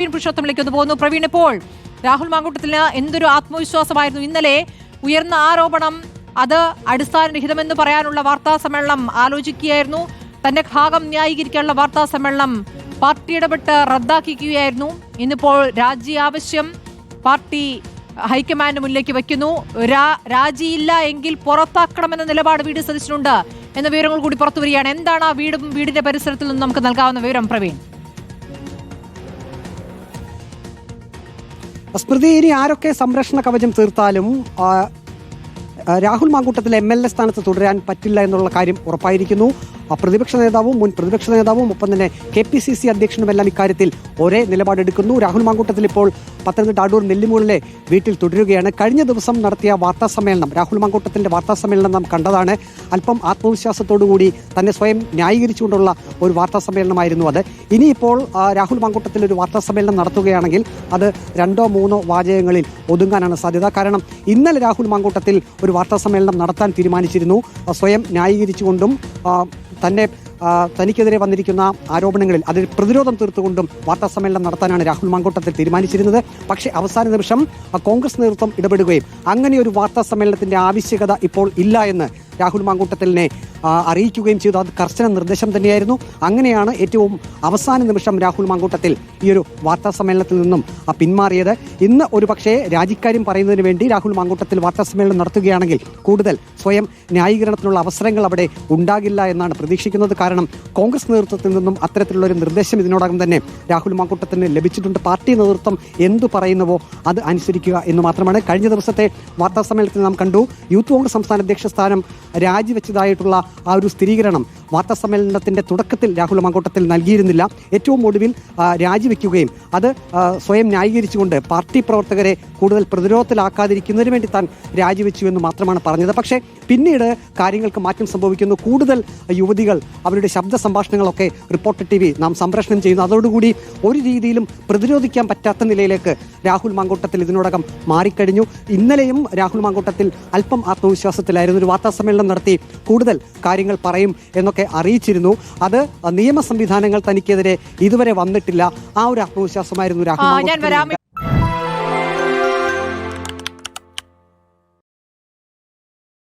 പ്രവീൺ പുരുഷോത്തമിലേക്ക് ഒന്ന് പോകുന്നു. പ്രവീൺ ഇപ്പോൾ രാഹുൽ മാങ്കൂട്ടത്തിന് എന്തൊരു ആത്മവിശ്വാസമായിരുന്നു? ഇന്നലെ ഉയർന്ന ആരോപണം അത് അടിസ്ഥാനരഹിതമെന്ന് പറയാനുള്ള വാർത്താ സമ്മേളനം ആലോചിക്കുകയായിരുന്നു. തന്റെ ഭാഗം ന്യായീകരിക്കാനുള്ള വാർത്താ സമ്മേളനം പാർട്ടി ഇടപെട്ട് റദ്ദാക്കിക്കുകയായിരുന്നു. ഇന്നിപ്പോൾ രാജി ആവശ്യം പാർട്ടി ഹൈക്കമാൻഡ് മുന്നിലേക്ക് വയ്ക്കുന്നു. രാജിയില്ല എങ്കിൽ പുറത്താക്കണമെന്ന നിലപാട് വീട് സദസ്സിനുണ്ട് എന്ന വിവരങ്ങൾ കൂടി പുറത്തു വരികയാണ്. എന്താണ് ആ വീടും വീടിന്റെ പരിസരത്തിൽ നിന്ന് നമുക്ക് നൽകാവുന്ന വിവരം പ്രവീൺ? സ്മൃതി ഇനി ആരൊക്കെ സംരക്ഷണ കവചം തീർത്താലും Rahul Mamkootathil M L A സ്ഥാനത്ത് തുടരാൻ പറ്റില്ല എന്നുള്ള കാര്യം ഉറപ്പായിരിക്കുന്നു. പ്രതിപക്ഷ നേതാവും മുൻ പ്രതിപക്ഷ നേതാവും ഒപ്പം തന്നെ കെ പി സി സി അധ്യക്ഷനുമെല്ലാം ഇക്കാര്യത്തിൽ ഒരേ നിലപാടെടുക്കുന്നു. രാഹുൽ മാങ്കൂട്ടത്തിൽ ഇപ്പോൾ പത്തനംതിട്ട അടൂർ നെല്ലിമൂളിലെ വീട്ടിൽ തുടരുകയാണ്. കഴിഞ്ഞ ദിവസം നടത്തിയ വാർത്താ സമ്മേളനം രാഹുൽ മാങ്കൂട്ടത്തിന്റെ വാർത്താ സമ്മേളനം നാം കണ്ടതാണ്. അല്പം ആത്മവിശ്വാസത്തോടുകൂടി തന്നെ സ്വയം ന്യായീകരിച്ചുകൊണ്ടുള്ള ഒരു വാർത്താ സമ്മേളനമായിരുന്നു അത്. ഇനിയിപ്പോൾ രാഹുൽ മാങ്കൂട്ടത്തിൽ ഒരു വാർത്താ സമ്മേളനം നടത്തുകയാണെങ്കിൽ അത് രണ്ടോ മൂന്നോ വാചകങ്ങളിൽ ഒതുങ്ങാനാണ് സാധ്യത. കാരണം ഇന്നലെ രാഹുൽ മാങ്കൂട്ടത്തിൽ ഒരു വാർത്താ സമ്മേളനം നടത്താൻ തീരുമാനിച്ചിരുന്നു. സ്വയം ന്യായീകരിച്ചുകൊണ്ടും തന്നെ തനിക്കെതിരെ വന്നിരിക്കുന്ന ആരോപണങ്ങളിൽ അതിൽ പ്രതിരോധം തീർത്തുകൊണ്ടും വാർത്താ സമ്മേളനം നടത്താനാണ് രാഹുൽ മാങ്കോട്ടത്തിൽ തീരുമാനിച്ചിരുന്നത്. പക്ഷേ അവസാന നിമിഷം കോൺഗ്രസ് നേതൃത്വം ഇടപെടുകയും അങ്ങനെ ഒരു വാർത്താ സമ്മേളനത്തിന്റെ ആവശ്യകത ഇപ്പോൾ ഇല്ല എന്ന് രാഹുൽ മാങ്കൂട്ടത്തിലിനെ അറിയിക്കുകയും ചെയ്തു. അത് കർശന നിർദ്ദേശം തന്നെയായിരുന്നു. അങ്ങനെയാണ് ഏറ്റവും അവസാന നിമിഷം രാഹുൽ മാങ്കൂട്ടത്തിൽ ഈ ഒരു വാർത്താ സമ്മേളനത്തിൽ നിന്നും പിന്മാറിയത്. ഇന്ന് ഒരു പക്ഷേ രാജിക്കാര്യം പറയുന്നതിന് വേണ്ടി രാഹുൽ മാങ്കൂട്ടത്തിൽ വാർത്താ സമ്മേളനം നടത്തുകയാണെങ്കിൽ കൂടുതൽ സ്വയം ന്യായീകരണത്തിനുള്ള അവസരങ്ങൾ അവിടെ ഉണ്ടാകില്ല എന്നാണ് പ്രതീക്ഷിക്കുന്നത്. കാരണം കോൺഗ്രസ് നേതൃത്വത്തിൽ നിന്നും അത്തരത്തിലുള്ള ഒരു നിർദ്ദേശം ഇതിനോടകം തന്നെ രാഹുൽ മാങ്കൂട്ടത്തിന് ലഭിച്ചിട്ടുണ്ട്. പാർട്ടി നേതൃത്വം എന്തു പറയുന്നുവോ അത് അനുസരിക്കുക എന്ന് മാത്രമാണ്. കഴിഞ്ഞ ദിവസത്തെ വാർത്താ സമ്മേളനത്തിൽ നാം കണ്ടു. യൂത്ത് കോൺഗ്രസ് സംസ്ഥാന അധ്യക്ഷ സ്ഥാനം രാജിവെച്ചതായിട്ടുള്ള ആ ഒരു സ്ഥിരീകരണം വാർത്താ സമ്മേളനത്തിന്റെ തുടക്കത്തിൽ രാഹുൽ മാങ്കൂട്ടത്തിൽ നൽകിയിരുന്നില്ല. ഏറ്റവും ഒടുവിൽ രാജിവെക്കുകയും അത് സ്വയം ന്യായീകരിച്ചുകൊണ്ട് പാർട്ടി പ്രവർത്തകരെ കൂടുതൽ പ്രതിരോധത്തിലാക്കാതിരിക്കുന്നതിന് വേണ്ടി താൻ രാജിവെച്ചു എന്ന് മാത്രമാണ് പറഞ്ഞത്. പക്ഷേ പിന്നീട് കാര്യങ്ങൾക്ക് മാറ്റം സംഭവിക്കുന്നു. കൂടുതൽ യുവതികൾ അവരുടെ ശബ്ദ സംഭാഷണങ്ങളൊക്കെ റിപ്പോർട്ടർ ടി വി നാം സംപ്രേഷണം ചെയ്യുന്നു. അതോടുകൂടി ഒരു രീതിയിലും പ്രതിരോധിക്കാൻ പറ്റാത്ത നിലയിലേക്ക് രാഹുൽ മാങ്കൂട്ടത്തിൽ ഇതിനോടകം മാറിക്കഴിഞ്ഞു. ഇന്നലെയും രാഹുൽ മാങ്കൂട്ടത്തിൽ അല്പം ആത്മവിശ്വാസത്തിലായിരുന്നു. ഒരു വാർത്താ സമ്മേളനം നടത്തി കൂടുതൽ കാര്യങ്ങൾ പറയും എന്നൊക്കെ അറിയിച്ചിരുന്നു. അത് നിയമ സംവിധാനങ്ങൾ തനിക്കെതിരെ ഇതുവരെ വന്നിട്ടില്ല. ആ ഒരു ആത്മവിശ്വാസമായിരുന്നു രാഹുൽ